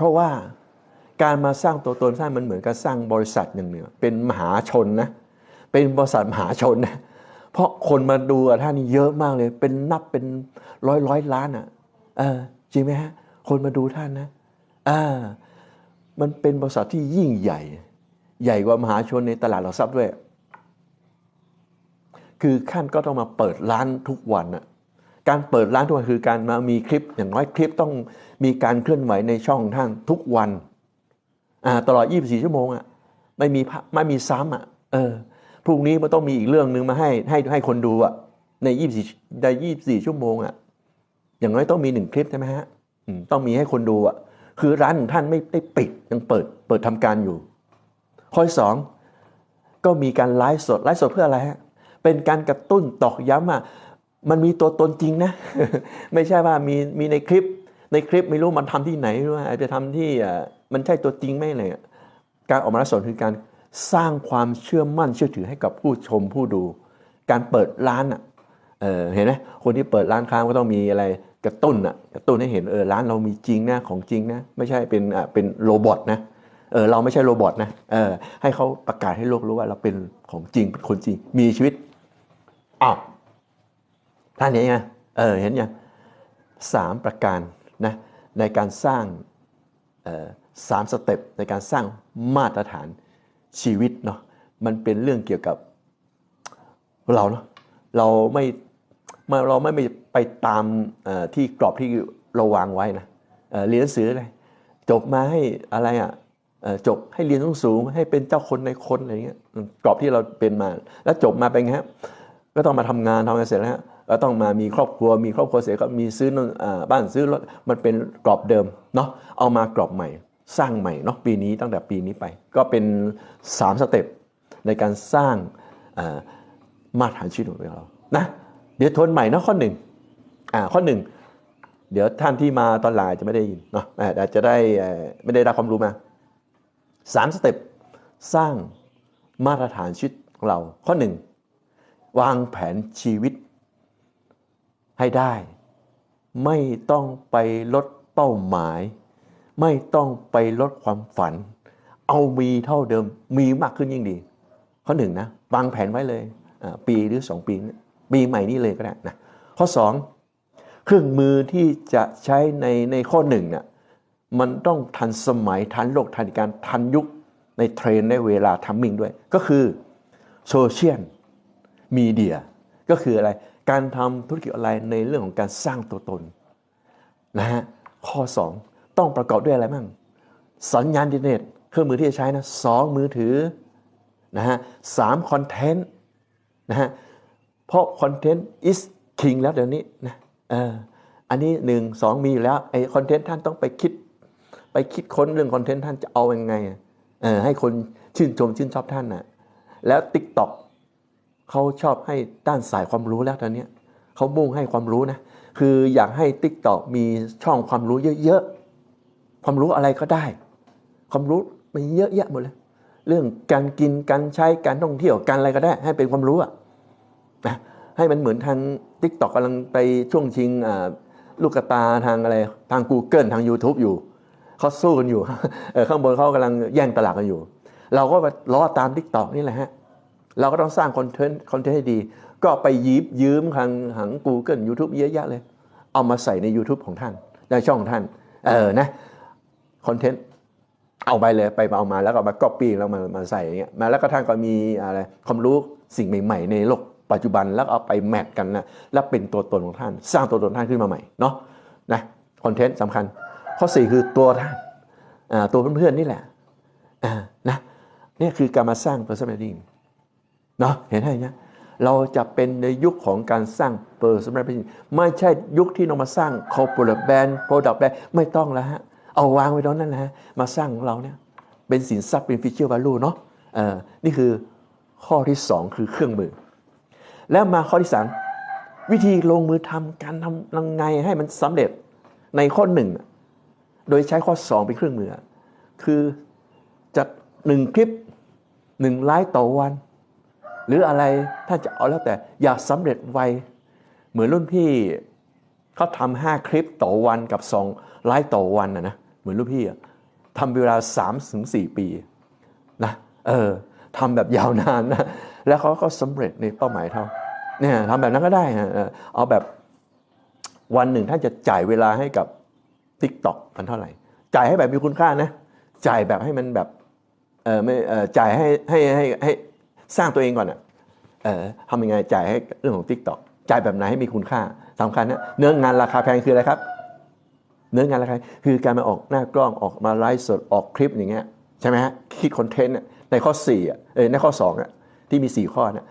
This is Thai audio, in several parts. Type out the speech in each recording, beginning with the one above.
เพราะว่าการมาสร้างตัวตนสร้างมันเหมือนกับสร้างบริษัทอย่างหนึ่งเป็นมหาชนนะเป็นบริษัทมหาชนนะเพราะคนมาดูท่านนี่เยอะมากเลย เป็นนับเป็นร้อยร้อยล้านอะเออจริงไหมฮะคนมาดูท่านนะอ่ามันเป็นบริษัทที่ยิ่งใหญ่ ใหญ่กว่ามหาชนในตลาดหลักทรัพย์ด้วย คือขั้นก็ต้องมาเปิดร้านทุกวันอะ การเปิดร้านทุกวันคือการมามีคลิปอย่างน้อยคลิปต้องมีการเคลื่อนไหวในช่องท่านทุกวันตลอด 24 ชั่วโมงอะไม่มีไม่มีซ้ำอะเออพรุ่งนี้มันต้องมีอีกเรื่องหนึ่งมาให้ให้ให้คนดูอะใน 24ใน24 ชั่วโมงอะอย่างน้อยต้องมีหนึ่งคลิปใช่ไหมฮะต้องมีให้คนดูอะคือร้านของท่านไม่ได้ปิดยังเปิดเปิดทำการอยู่ ข้อสองก็มีการไลฟ์สดไลฟ์สดเพื่ออะไรฮะเป็นการกระตุ้นตอกย้ำอะ มันมีตัวตนจริงนะ ไม่ใช่ว่ามีมีในคลิป ในคลิปไม่รู้มันทำที่ไหนหรือว่าไปทำที่มันใช่ตัวจริงไหมเลยการออกมาไลฟ์สดคือการสร้างความเชื่อมั่นเชื่อถือให้กับผู้ชมผู้ดู การเปิดร้านอะเออเห็นไหมคนที่เปิดร้านค้าก็ต้องมีอะไรกระตุ้นอะกระตุ้นให้เห็นเออร้านเรามีจริงนะของจริงนะไม่ใช่เป็นอ่าเป็นโรบอทนะเออเราไม่ใช่โรบอทนะเออให้เขาประกาศให้โลกรู้ว่าเราเป็นของจริงเป็นคนจริงมีชีวิตอ้าว ท่านเห็นยังเออเห็นยังสามประการนะในการสร้างสามสเต็ปในการสร้างมาตรฐานชีวิตเนาะมันเป็นเรื่องเกี่ยวกับเราเนาะเราไม่เราไม่ไปตามที่กรอบที่เราวางไว้นะเรียนหนังสืออะไรจบมาให้อะไรอะจบให้เรียนสูงให้เป็นเจ้าคนในคนอะไรเงี้ยกรอบที่เราเป็นมา แล้วจบมาเป็นไงฮะก็ต้องมาทำงานทำงานเสร็จแล้ว ก็ต้องมามีครอบครัวมีครอบครัวเสร็จก็มีซื้อบ้านซื้อรถมันเป็นกรอบเดิมเนาะเอามากรอบใหม่ สร้างใหม่เนาะปีนี้ตั้งแต่ปีนี้ไป ก็เป็น 3 สเต็ปในการสร้างมาตรฐานชีวิตของเรานะเดี๋ยวทวนใหม่นะข้อหนึ่งอ่าข้อหนึ่งเดี๋ยวท่านที่มาตอนหลังจะไม่ได้ยินเนาะอาจจะได้ไม่ได้รับความรู้มาสามสเต็ปสร้างมาตรฐานชีวิตของเรา ข้อหนึ่งวางแผนชีวิต ให้ได้ ไม่ต้องไปลดเป้าหมาย ไม่ต้องไปลดความฝัน เอามีเท่าเดิมมีมากขึ้นยิ่งดี ข้อหนึ่งนะวางแผนไว้เลยปีหรือ 2 ปี ปีใหม่นี้เลยก็ได้นะข้อ 2 เครื่องมือที่จะใช้ในในข้อหนึ่งน่ะมันต้องทันสมัยทันโลกทันการทันยุคในเทรนในเวลาทัมมิ่งด้วย ก็คือโซเชียลมีเดียก็คืออะไร การทำธุรกิจออนไลน์ในเรื่องของการสร้างตัวตนนะฮะข้อ 2 ต้องประกอบด้วยอะไรบ้างสัญญาณอินเทอร์เน็ตเครื่องมือที่จะใช้นะสองมือถือนะฮะสามคอนเทนต์นะฮะเพราะคอนเทนต์ is king แล้วเดี๋ยวนี้นะเอออันนี้หนึ่งสองมีอยู่แล้วไอคอนเทนต์ท่านต้องไปคิด ไปคิดค้นเรื่องคอนเทนต์ท่านจะเอาอยัางไงเออให้คนชื่นชมชื่นชอบท่านนะแล้ว TikTok เขาชอบให้ด้านสายความรู้แล้วตอนนี้เขามุ่งให้ความรู้นะ คืออยากให้ TikTok มีช่องความรู้เยอะๆ ความรู้อะไรก็ได้ ความรู้มันเยอะแยะหมดเลย เรื่องการกิน การใช้ การท่องเที่ยว การอะไรก็ได้ ให้เป็นความรู้อะนะให้มันเหมือนทาง t ิ k t o k กำลังไปช่วงชิงลูกตาทางอะไร ทาง Google ทาง YouTube อยู่ เขาสู้กันอยู่ ข้างบนเขากำลังแย่งตลาดกันอยู่ เราก็ล้อตาม t ิ k t o k นี่แหละฮะ เราก็ต้องสร้างคอนเทนต์คอนเทนต์ให้ดี ก็ไปยิบยืมทางหัง Google YouTube เยอะแยะเลย เอามาใส่ใน YouTube ของท่าน ในช่องของท่าน เออนะคอนเทนต์เอาไปเลยไปเอามาแล้วก็มาก๊อปปี้แล้วมามาใส่อย่างเงี้ยมาแล้วก็ท่านก็มีอะไรความรู้สิ่งใหม่ ๆ ในโลกปัจจุบันแล้วเอาไปแมทกันนะแล้วเป็นตัวตนของท่าน สร้างตัวตนท่านขึ้นมาใหม่เนาะนะคอนเทนต์สำคัญ ข้อ 4 คือตัวท่านตัวเพื่อนๆนี่แหละนะนี่คือการมาสร้าง personality เนาะเห็นไหมเนี่ยเราจะเป็นในยุคของการสร้าง personality ไม่ใช่ยุคที่เรามาสร้าง corporate brand product brand ไม่ต้องแล้วฮะเอาวางไว้ตรงนั้นนะมาสร้างของเราเนี่ยเป็นสินทรัพย์เป็นฟิเชอร์วาลูเนาะนี่คือข้อที่ 2 คือเครื่องมือ แล้วมาข้อที่3วิธีลงมือทำการทำยังไงให้มันสำเร็จในข้อหนึ่งโดยใช้ข้อ 2 เป็นเครื่องมือ คือจัดหนึ่งคลิปหนึ่งไลฟ์ต่อวัน หรืออะไรถ้าจะเอาแล้วแต่อยากสำเร็จไว เหมือนรุ่นพี่เขาทำห้าคลิปต่อวันกับสองไลฟ์ต่อวันนะนะเหมือนลูกพี่ทำเวลา3ถึง4ปีนะเออทำแบบยาวนานนะแล้วเขาก็สำเร็จในเป้าหมายเขาเนี่ยทำแบบนั้นก็ได้เออเอาแบบวันหนึ่งท่านจะจ่ายเวลาให้กับ Tik t o อกมันเท่าไหร่ จ่ายให้แบบมีคุณค่านะ จ่ายแบบให้มันแบบเออไม่เออจ่ายให้ให้ให้ให้ สร้างตัวเองก่อนอะเออทำยังไงจ่ายให้เรื่องของ Tik t o อกจ่ายแบบไหนให้มีคุณค่าสำคัญนะเนื้องานราคาแพงคืออะไรครับ เนื้องานราคาคือการมาออกหน้ากล้องออกมาไลฟ์สดออกคลิปอย่างเงี้ยใช่ไหมฮะคิดคอนเทนต์ในข้อ4อะเออในข้อ2อะที่มี 4 ข้อเนี่ย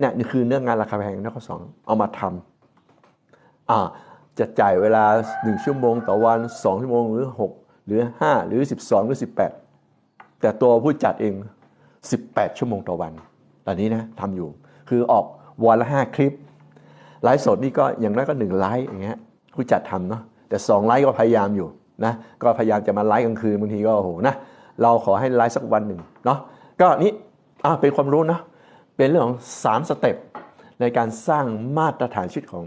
เนี่ยนี่คือเนื้องานราคาแพงในข้อ 2 เอามาทำอ่าจะจ่ายเวลา 1 ชั่วโมงต่อวัน 2 ชั่วโมงหรือ 6 หรือ 5 หรือ 12 หรือ 18 แต่ตัวผู้จัดเอง 18 ชั่วโมงต่อวัน ตอนนี้นะทำอยู่ คือออกวันละ5คลิป ไลฟ์สดนี่ก็อย่างน้อยก็1ไลฟ์อย่างเงี้ยผู้จัดทำเนาะแต่2ไลฟ์ก็พยายามอยู่นะก็พยายามจะมาไลฟ์กลางคืนบางทีก็โอ้โหนะเราขอให้ไลฟ์สักวันหนึ่งเนาะก็นี่อ่าเป็นความรู้นะเป็นเรื่องของ3สเต็ปในการสร้างมาตรฐานชีวิตของ